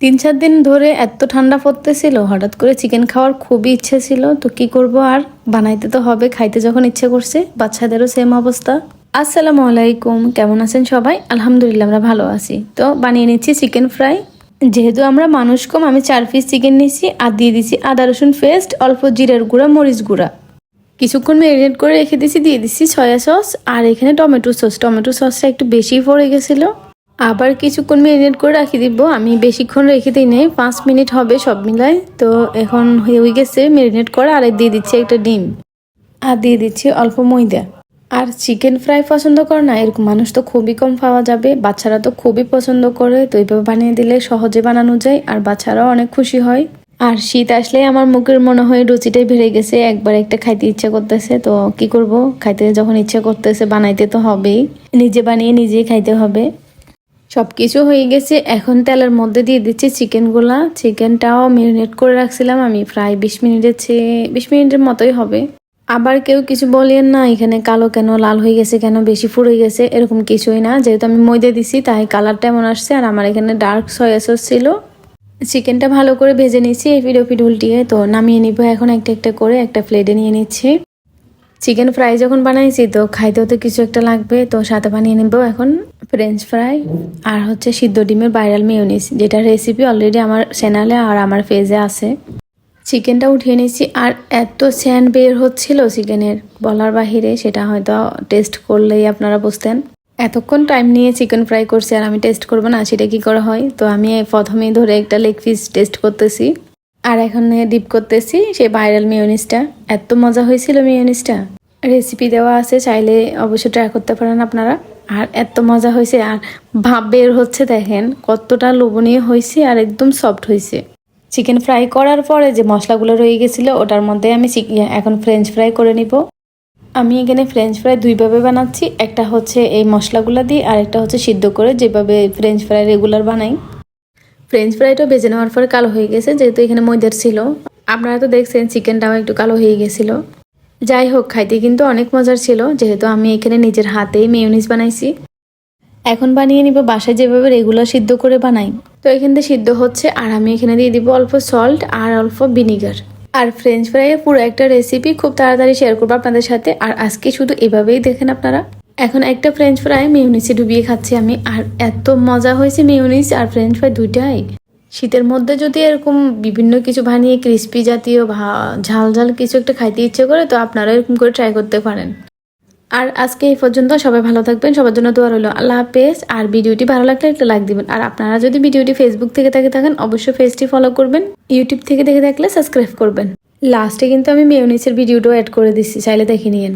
তিন চার দিন ধরে এত ঠান্ডা পড়তেছিল, হঠাৎ করে চিকেন খাওয়ার খুবই ইচ্ছে ছিল, তো কি করব আর? বানাইতে তো হবে, খাইতে যখন ইচ্ছে করছে, বাচ্চাদেরও সেম অবস্থা। আসসালামু আলাইকুম, কেমন আছেন সবাই? আলহামদুলিল্লাহ, আমরা ভালো আছি। তো বানিয়ে নিচ্ছি চিকেন ফ্রাই যেহেতু আমরা মানুষ কম, আমি চার পিস চিকেন নিচ্ছি আর দিয়ে দিচ্ছি আদা, রসুন পেস্ট অল্প জিরের গুঁড়া, মরিচ গুঁড়া। কিছুক্ষণ ম্যারিনেট করে রেখে দিছি, দিয়ে দিচ্ছি সয়া সস আর এখানে টমেটো সস টমেটো সসটা একটু বেশি পড়ে গেছিল। আবার কিছুক্ষণ মেরিনেট করে রাখি দিব। আমি বেশিক্ষণ রেখে দিই নেই, পাঁচ মিনিট হবে সব মিলায়। তো এখন হয়ে গেছে মেরিনেট করে, আর দিয়ে দিচ্ছি একটা ডিম। আর দিয়ে দিচ্ছি অল্প ময়দা। আর চিকেন ফ্রাই পছন্দ করে না, এরকম মানুষ তো খুবই কম পাওয়া যাবে। বাচ্চারা তো খুবই পছন্দ করে, তো এইভাবে বানিয়ে দিলে সহজে বানানো যায়, আর বাচ্চারাও অনেক খুশি হয়। আর শীত আসলে আমার মুখের মনে হয় রুচিটাই বেড়ে গেছে, একবার একটা খাইতে ইচ্ছা করতেছে, তো কি করব? খাইতে যখন ইচ্ছা করতেছে, বানাইতে তো হবেই। নিজে বানিয়ে নিজেই খাইতে হবে। সব কিছু হয়ে গেছে। এখন তেলের মধ্যে দিয়ে দিচ্ছি চিকেনগুলা। চিকেনটাও ম্যারিনেট করে রাখছিলাম আমি প্রায় বিশ মিনিটের চেয়ে, বিশ মিনিটের মতোই হবে। আবার কেউ কিছু বলেন না, এখানে কালো কেন, লাল হয়ে গেছে কেন, বেশি ফুরে গেছে, এরকম কিছুই না। যেহেতু আমি ময়দা দিছি, তাই কালারটা এমন আসছে। আর আমার এখানে ডার্ক সয়া সস ছিল। চিকেনটা ভালো করে ভেজে নিচ্ছি এই পিড পিড উল্টিয়ে তো নামিয়ে নিব এখন একটা একটা করে, একটা প্লেটে নিয়ে নিচ্ছি। চিকেন ফ্রাই যখন বানাইছি, তো খাইতেও তো কিছু একটা লাগবে। তো সাথে বানিয়ে নিব এখন ফ্রেঞ্চ ফ্রাই আর হচ্ছে সিদ্ধ ডিমের ভাইরাল মিউনিস যেটা রেসিপি অলরেডি আমার চ্যানেলে আর আমার পেজে আছে। চিকেনটা উঠিয়ে নিয়েছি আর এত স্যান্ড বের হচ্ছিল চিকেনের বলার বাহিরে সেটা হয়তো টেস্ট করলেই আপনারা বুঝতেন। এতক্ষণ টাইম নিয়ে চিকেন ফ্রাই করছি আর আমি টেস্ট করব না, সেটা কি করা হয়? তো আমি প্রথমেই ধরে একটা লেগ পিস টেস্ট করতেছি। আর এখন ডিপ করতেছি, সেই ভাইরাল মিউনিসটা এত মজা হয়েছিল মিউনিসটা রেসিপি দেওয়া আছে, চাইলে অবশ্যই ট্রাই করতে পারেন আপনারা। আর এত মজা হয়েছে, আর ভাব বের হচ্ছে দেখেন, কতটা লোভনীয় হয়েছে আর একদম সফট হয়েছে। চিকেন ফ্রাই করার পরে যে মশলাগুলো রয়ে গেছিল, ওটার মধ্যে আমি এখন ফ্রেঞ্চ ফ্রাই করে নিব। আমি এখানে ফ্রেঞ্চ ফ্রাই দুইভাবে বানাচ্ছি, একটা হচ্ছে এই মশলাগুলো দিয়ে, আর একটা হচ্ছে সিদ্ধ করে যেভাবে ফ্রেঞ্চ ফ্রাই রেগুলার বানাই। ফ্রেঞ্চ ফ্রাইটা ভেজে নেওয়ার পরে কালো হয়ে গেছে, যেহেতু এখানে ময়দার ছিল। আপনারা তো দেখছেন চিকেনটাও একটু কালো হয়ে গেছিল। যাই হোক, খাইতে কিন্তু অনেক মজার ছিল, যেহেতু আমি এখানে নিজের হাতেই মেয়নিজ বানাইছি। এখন বানিয়ে নিব বাসায় যেভাবে রেগুলার সিদ্ধ করে বানাই। তো এখান থেকে সিদ্ধ হচ্ছে, আর আমি এখানে দিয়ে দিব অল্প সল্ট আর অল্প ভিনিগার আর ফ্রেঞ্চ ফ্রাইয়ের পুরো একটা রেসিপি খুব তাড়াতাড়ি শেয়ার করব আপনাদের সাথে। আর আজকে শুধু এভাবেই দেখেন আপনারা। এখন একটা ফ্রেঞ্চ ফ্রাই মিউনিসে ডুবিয়ে খাচ্ছি আমি। আর এত মজা হয়েছে মিউনিস আর ফ্রেঞ্চ ফ্রাই দুইটাই। শীতের মধ্যে যদি এরকম বিভিন্ন কিছু বানিয়ে ক্রিস্পি জাতীয় ঝাল ঝাল কিছু একটা খাইতে ইচ্ছে করে, তো আপনারা এরকম করে ট্রাই করতে পারেন। আর আজকে এই পর্যন্ত সবাই ভালো থাকবেন, সবার জন্য দোয়া রইল। আল্লাহ হাফেজ। আর ভিডিওটি ভালো লাগলে একটা লাইক দিবেন। আর আপনারা যদি ভিডিওটি ফেসবুক থেকে দেখে থাকেন, অবশ্যই পেজটি ফলো করবেন। ইউটিউব থেকে দেখে থাকলে সাবস্ক্রাইব করবেন। লাস্টে কিন্তু আমি মেয়নিসের ভিডিওটাও অ্যাড করে দিচ্ছি, চাইলে দেখে নিয়েন।